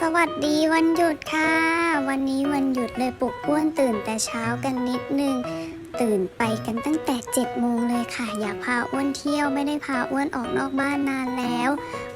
สวัสดีวันหยุดค่ะ วันนี้วันหยุดเลยปลุกอ้วนตื่นแต่เช้ากันนิดนึง ตื่นไปกันตั้งแต่7จ็ดโมงเลยค่ะ อยากพาอ้วนเที่ยวไม่ได้พาอ้วนออกนอกบ้านนานแล้ว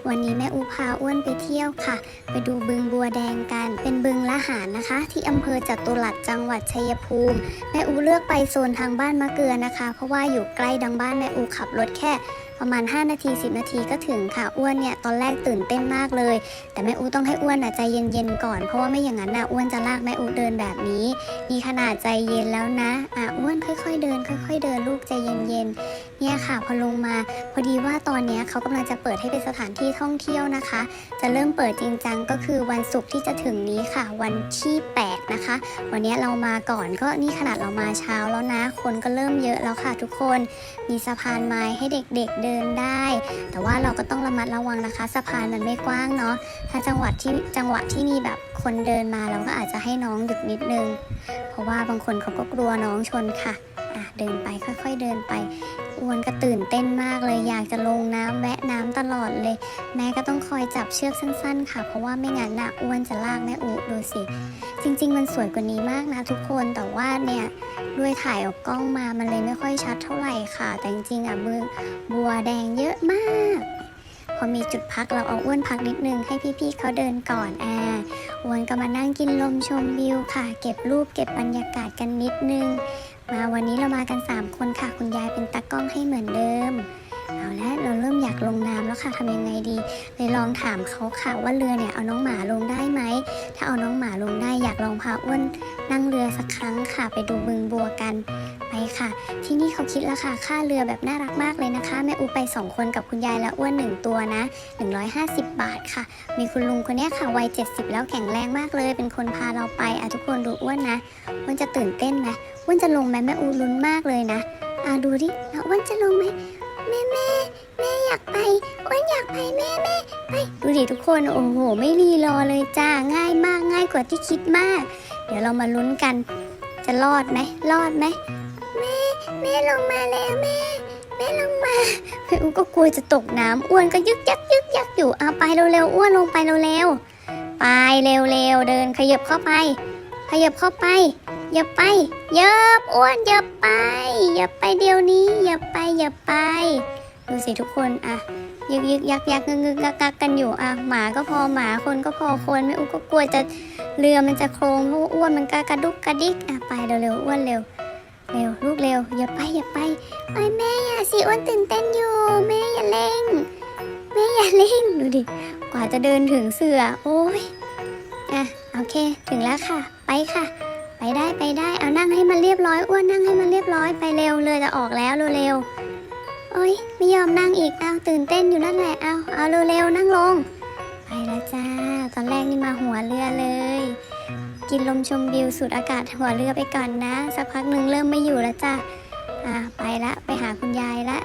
วันนี้แม่อูพาอ้วนไปเที่ยวค่ะ ไปดูบึงบัวแดงกัน เป็นบึงละหารนะคะ ที่อำเภอจตุรัสจังหวัดชัยภูมิ แม่อูเลือกไปโซนทางบ้านมะเกลือนะคะ เพราะว่าอยู่ใกล้ดังบ้านแม่อูขับรถแค่ ประมาณ 5 นาที 10 นาทีก็ถึงค่ะอ้วนเนี่ยตอนแรกตื่นเต้นมากเลย แต่แม่อูต้องให้อ้วนอะใจเย็นๆก่อนเพราะว่าไม่อย่างนั้นน่ะอ้วนจะลากแม่อูเดินแบบนี้นี่ขนาดใจเย็นแล้วนะอะอ้วนค่อย ๆ เดิน ค่อย ๆ เดินลูกใจเย็นๆเนี่ยค่ะพอลงมาพอดีว่าตอนนี้เขากำลังจะเปิดให้เป็นสถานที่ท่องเที่ยวนะคะ จะเริ่มเปิดจริงจังก็คือวันศุกร์ที่จะถึงนี้ค่ะ วันที่ 8 นะคะ วันนี้เรามาก่อนก็นี่ขนาดเรามาเช้าแล้วนะ คนก็เริ่มเยอะแล้วค่ะทุกคนมีสะพานไม้ให้เด็กๆเดินได้ แต่ว่าเราก็ต้องระมัดระวังนะคะ สะพานมันไม่กว้างเนาะถ้าจังหวัดที่จังหวะที่มีแบบคนเดินมาเราก็อาจจะให้น้องหยุดนิดนึง เพราะว่าบางคนเขาก็กลัวน้องชนค่ะ เดินไปค่อย ๆเดินไปอ้วนก็ตื่นเต้นมากเลย อยากจะลงน้ำแวะน้ำตลอดเลย แม่ก็ต้องคอยจับเชือกสั้น ๆ ค่ะ เพราะว่าไม่งั้นน่ะอ้วนจะลากแม่อุดูสิ จริง ๆ มันสวยกว่านี้มากนะทุกคนแต่ว่าเนี่ยด้วยถ่ายออกกล้องมามันเลยไม่ค่อยชัดเท่าไหร่ค่ะ แต่จริงๆอะเบือบัวแดงเยอะมากพอมีจุดพักเราเอาอ้วนพักนิดนึงให้พี่ๆเขาเดินก่อนอ่าอ้วนก็มานั่งกินลมชมวิวค่ะ เก็บรูปเก็บบรรยากาศกันนิดนึง มาวันนี้เรามากัน 3 คนค่ะ คุณยายเป็นตากล้องให้เหมือนเดิม เอาละเราเริ่มอยากลงน้ำแล้วค่ะทำยังไงดีเลยลองถามเขาค่ะว่าเรือเนี่ยเอาน้องหมาลงได้ไหม ถ้าเอาน้องหมาลงได้อยากลองพาอ้วนนั่งเรือสักครั้งค่ะไปดูบึงบัวกัน ค่ะ ที่นี่เขาคิดราคาค่าเรือแบบน่ารักมากเลยนะคะ แม่อูไป 2 คนกับคุณยายและอ้วน 1 ตัวนะ 150 บาทค่ะ มีคุณลุงคนนี้ค่ะวัย 70 แล้วแข็งแรงมากเลย เป็นคนพาเราไปอะทุกคนดูอ้วนนะอ้วนจะตื่นเต้นไหมอ้วนจะลงไหมแม่อูลุ้นมากเลยนะอะดูดิแล้วอ้วนจะลงไหมแม่แม่แม่อยากไปอ้วนอยากไปแม่แม่ไปดูดิทุกคนโอ้โห ไม่รีรอเลยจ้าง่ายมากง่ายกว่าที่คิดมาก เดี๋ยวเรามาลุ้นกันจะรอดไหมรอดไหม แม่ลงมาแล้วแม่ แม่ลงมาแม่อูก็กลัวจะตกน้ำอ้วนก็ยึกยักยึกยักอยู่เอาไปเร็วๆอ้วนลงไปเร็วๆไปเร็วๆเดินขยับเข้าไป ขยับเข้าไปอย่าไปอย่าอ้วนอย่าไปอย่าไปเดี๋ยวนี้อย่าไปอย่าไปดูสิทุกคนอะยึกยึกยักยักงึกงึกกักกักกันอยู่อะหมาก็พอหมาคนก็พอคนแม่อูก็กลัวจะเรือมันจะโครงเพราะว่าอ้วนมันก็กระดุกกระดิกอะไปเร็วๆอ้วนเร็ว เร็วลูกเร็ว อย่าไปอย่าไปไปแม่อย่าสิอ้วนตื่นเต้นอยู่แม่อย่าเร่งแม่อย่าเร่งดูดิกว่าจะเดินถึงเสือโอ้ยอะโอเค ถึงแล้วค่ะ ไปค่ะ ไปได้ไปได้เอานั่งให้มันเรียบร้อยอ้วนนั่งให้มันเรียบร้อยไปเร็วเลยจะออกแล้วเร็วๆโอ้ยไม่ยอมนั่งอีกเอาตื่นเต้นอยู่นั่นแหละเอาเอาเร็วๆนั่งลงไปแล้วจ้าตอนแรกนี่มาหัวเรือเลย กินลมชมวิวสูดอากาศหัวเรือไปก่อนนะ สักพักหนึ่งเริ่มไม่อยู่แล้วจ้ะอะไปละไปหาคุณยายละ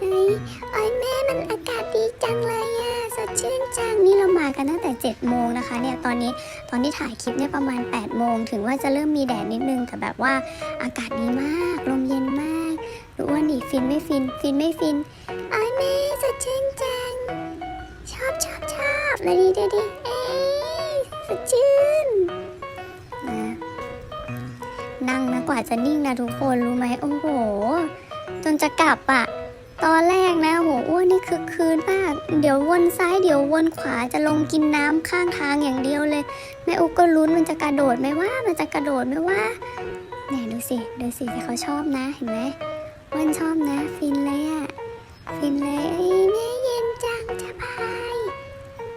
เฮ้ยไอ้ยแม่มันอากาศดีจังเลยอะสดชื่นจังนี่เรามากันตั้งแต่7จ็ดโมงนะคะเนี่ยตอนนี้ตอนที่ถ่ายคลิปเนี่ยประมาณ8ปดโมงถึงว่าจะเริ่มมีแดดนิดนึงแต่แบบว่าอากาศดีมากลมเย็นมากดูอ้วนดิฟินไม่ฟินฟินไม่ฟินไอ้ยแม่สดชื่นจังชอบชอบชอบเลยดีดีดีเอ้ยสดชื่นนะ นั่งนะกว่าจะนิ่งนะทุกคนรู้ไหมโอ้โห จนจะกลับอะตอนแรกนะโหอ้วนนี่คือคืนมาก เดี๋ยววนซ้ายเดี๋ยววนขวาจะลงกินน้ำข้างทางอย่างเดียวเลยแม่อุกก็ลุ้นมันจะกระโดดไหมว่ามันจะกระโดดไหมว่าเนี่ยดูสิดูสิที่เขาชอบนะเห็นไหมอ้วนชอบนะ ฟินเลยอะฟินเลยเอ้ยแม่เย็นจังจะพาย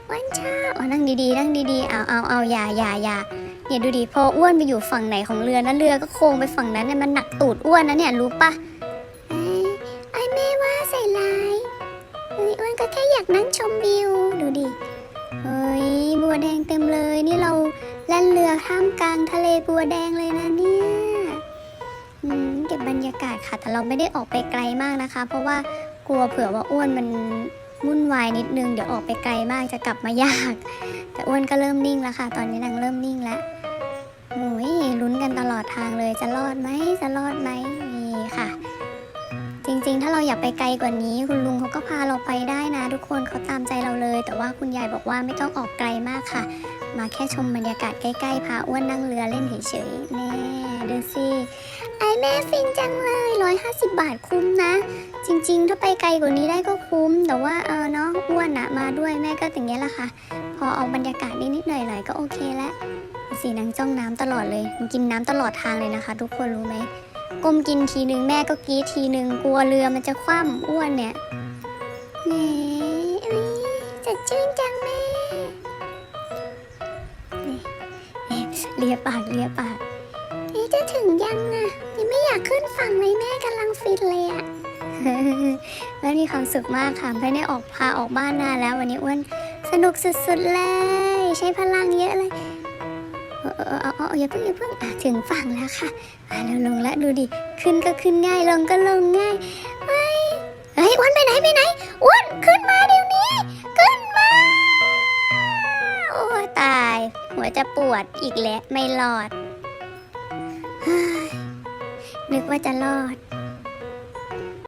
อ้วนชอบอ๋อนั่งดีๆ นั่งดีๆเอาเอาเอาอย่าอย่าอย่า เนี่ยดูดิพออ้วนไปอยู่ฝั่งไหนของเรือนะเรือก็โค้งไปฝั่งนั้นเนี่ยมันหนักตูดอ้วนนะเนี่ยรู้ปะไอ้แม่ว่าใส่ลายเฮ้ยอ้วนก็แค่อยากนั่งชมวิวดูดิเฮ้ยบัวแดงเต็มเลยนี่เราแล่นเรือท่ามกลางทะเลบัวแดงเลยนะเนี่ยเก็บบรรยากาศค่ะแต่เราไม่ได้ออกไปไกลมากนะคะ เพราะว่ากลัวเผื่อว่าอ้วนมัน วุ่นวายนิดนึงเดี๋ยวออกไปไกลมากจะกลับมายาก แต่อ้วนก็เริ่มนิ่งแล้วค่ะ ตอนนี้นางเริ่มนิ่งแล้วโอ้ยลุ้นกันตลอดทางเลยจะรอดไหมจะรอดไหมนี่ค่ะ จริงๆ ถ้าเราอยากไปไกลกว่านี้ คุณลุงเขาก็พาเราไปได้นะ ทุกคนเขาตามใจเราเลย แต่ว่าคุณยายบอกว่าไม่ต้องออกไกลมากค่ะ มาแค่ชมบรรยากาศใกล้ๆพาอ้วนนั่งเรือเล่นเฉยๆแน่ดูสิ ไอแม่ฟินจังเลย 150 บาทคุ้มนะ จริง ๆ ถ้าไปไกลกว่านี้ได้ก็คุ้ม แต่ว่าเออเนาะอ้วนอะมาด้วยแม่ก็อย่างเงี้ยแหละค่ะ พอเอาบรรยากาศนิดๆหน่อยๆก็โอเคแล้วสีนางจ้องน้ำตลอดเลยมันกินน้ำตลอดทางเลยนะคะ ทุกคนรู้ไหมก้มกินทีนึงแม่ก็กรีดทีนึงกลัวเรือมันจะคว่ำอ้วนเนี่ยแหมเอ้ยจะชื่นจังแม่นี่นี่เลียปากเลียปากนี่จะถึงยังอะ อยากขึ้นฝั่งเลยแม่กำลังฟินเลยอะแม่มีความสุขมากค่ะไม่ได้ออกพาออกบ้านนานแล้ว วันนี้อ้วนสนุกสุดๆเลย ใช้พลังเยอะเลยเออเอออย่าเพิ่งอย่าเพิ่งถึงฝั่งแล้วค่ะอะเราลงแล้วดูดิขึ้นก็ขึ้นง่ายลงก็ลงง่ายเฮ้ยเฮ้ยอ้วนไปไหนไปไหนอ้วนขึ้นมาเดี๋ยวนี้ ขึ้นมาโอ้ตาย หัวจะปวดอีกแล้วไม่รอด นึกว่าจะรอด